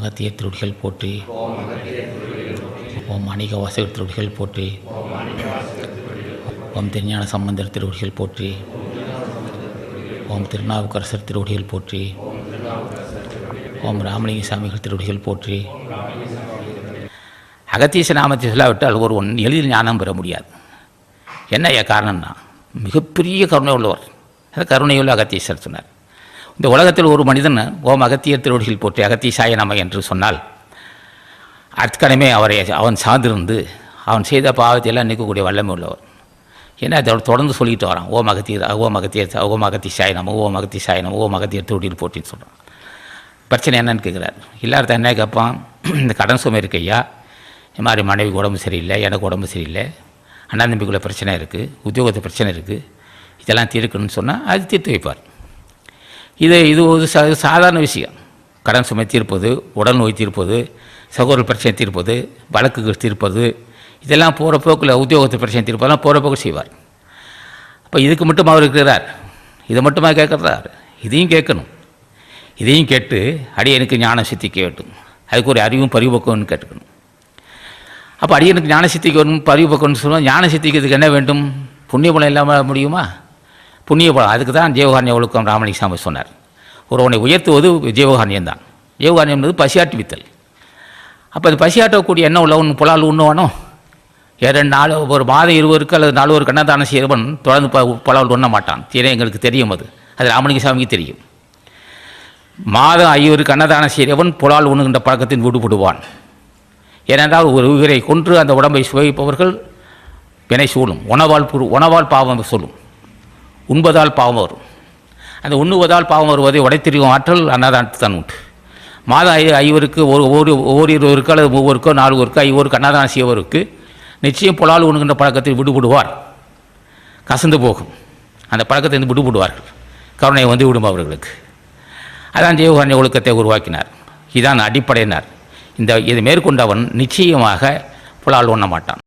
அகத்திய திருடிகள் போற்றி ஓம் அணிக வாசகர் திருடிகள் போற்றி ஓம் திருஞான சம்பந்தர் திருவடிகள் போற்றி ஓம் திருநாவுக்கரசர் திருவடிகள் போற்றி ஓம் ராமலிங்க சாமிகள் திருவடிகள் போற்றி அகத்தீச நாமத்தை சொல்லாவிட்டால் ஒரு ஒன் எளிதில் ஞானம் பெற முடியாது. என்ன ஐயா காரணம்னா மிகப்பெரிய கருணை உள்ளவர் கருணையுள்ள அகத்தீசர் சொன்னார். இந்த உலகத்தில் ஒரு மனிதன் ஓம் அகத்தியர் திருவடிகள் போற்றி அகத்தீசாய நம என்று சொன்னால் அற்கனமே அவரை அவன் சார்ந்திருந்து அவன் செய்த பாவத்தை எல்லாம் நீக்கக்கூடிய வல்லமை உள்ளவர். ஏன்னா அதை தொடர்ந்து சொல்லிட்டு வரான். ஓம் அகத்தியர் ஓம் அகத்தியர் ஓம் அகத்திசாய நம ஓம் அகத்திசாய நம ஓம் அகத்தியர் திருவடியில் போட்டின்னு சொல்கிறான் பிரச்சனை என்னன்னு கேட்குறார் இல்லாத என்ன கேட்பான் இந்த கடன் சுமை இருக்கு ஐயா. இந்த மாதிரி மனைவிக்கு உடம்பு சரியில்லை எனக்கு உடம்பு சரியில்லை. அண்ணா தம்பிக்குள்ள பிரச்சனை இருக்குது உத்தியோகத்து பிரச்சனை இருக்குது இதெல்லாம் தீர்க்கணும்னு சொன்னால் அது தீர்த்து வைப்பார். இது இது ஒரு சாதாரண விஷயம். கடன் சுமை தீர்ப்பது உடல் நோய் தீர்ப்பது சகோதர பிரச்சனை தீர்ப்பது வழக்குகள் தீர்ப்பது இதெல்லாம் போகிற போக்கில் உத்தியோகத்து பிரச்சனை தீர்ப்பதெல்லாம் போகிற போக்கு செய்வார். அப்போ இதுக்கு மட்டும் அவர் இருக்கிறார். இதை மட்டுமா கேட்குறார் இதையும் கேட்கணும். இதையும் கேட்டு அடியனுக்கு ஞான சித்தி கேட்டும் அதுக்கு ஒரு அறிவும் பரிபக்குவம்னு கேட்டுக்கணும். அப்போ அடியனுக்கு ஞான சித்திக்கு வரும் பரிபக்குவம்னு சொல்லுவோம் ஞான சித்திக்கிறதுக்கு என்ன வேண்டும்? புண்ணிய பலம் இல்லாமல் முடியுமா? புண்ணிய பலம் அதுக்கு தான் ஜீவகாரணிய ஒழுக்கம் ராமலிங்க சாமி சொன்னார். ஒருவனை உயர்த்துவது ஜீவகாரணியம் தான். ஜீவகாரணியம் என்பது பசியாட்டி வித்தல். அப்போ அது பசியாட்டக்கூடிய என்ன உள்ளவன் புலால் உண்ணுவானோ? இரண்டு நாள் ஒரு மாதம் இருவருக்கு அல்லது நாலு கண்ணதானம் செய்கிறவன் தொடர்ந்து ப புலால் உண்ண மாட்டான். ஏன்னா எங்களுக்கு தெரியும் அது. அது ராமலிங்க சாமிக்கு தெரியும். மாதம் ஐவருக்கு அன்னதானம் செய்கிறவன் புலால் உண்ணுகின்ற பழக்கத்தின் விடுபடுவான். ஏனென்றால் ஒரு உயிரை கொன்று அந்த உடம்பை சுவைப்பவர்கள் வினை சூழும். உணவால் புரு உணவால் பாவம் சொல்லும். உண்பதால் பாவம் வரும். அந்த உண்ணுவதால் பாவம் வருவதை உடைத்தெறியும் ஆற்றல் அன்னதானத்துக்கு தான் உண்டு. மாதம் ஐ ஐவருக்கு ஒரு ஒரு ஒவ்வொரு இருவருக்கோ அல்லது மூவருக்கோ நாலுவருக்கோ ஐவருக்கு அன்னதானம் செய்வருக்கு நிச்சயம் புலால் உண்கின்ற பழக்கத்தை விடுபடுவார். கசந்து போகும். அந்த பழக்கத்தை வந்து விடுபடுவார்கள். கருணை வந்து விடும் அவர்களுக்கு. அதான் ஜீவகாரண்ய ஒழுக்கத்தை உருவாக்கினார். இதான் அடிப்படையினார். இந்த இது மேற்கொண்டவன் நிச்சயமாக புலால் உண்ண மாட்டான்.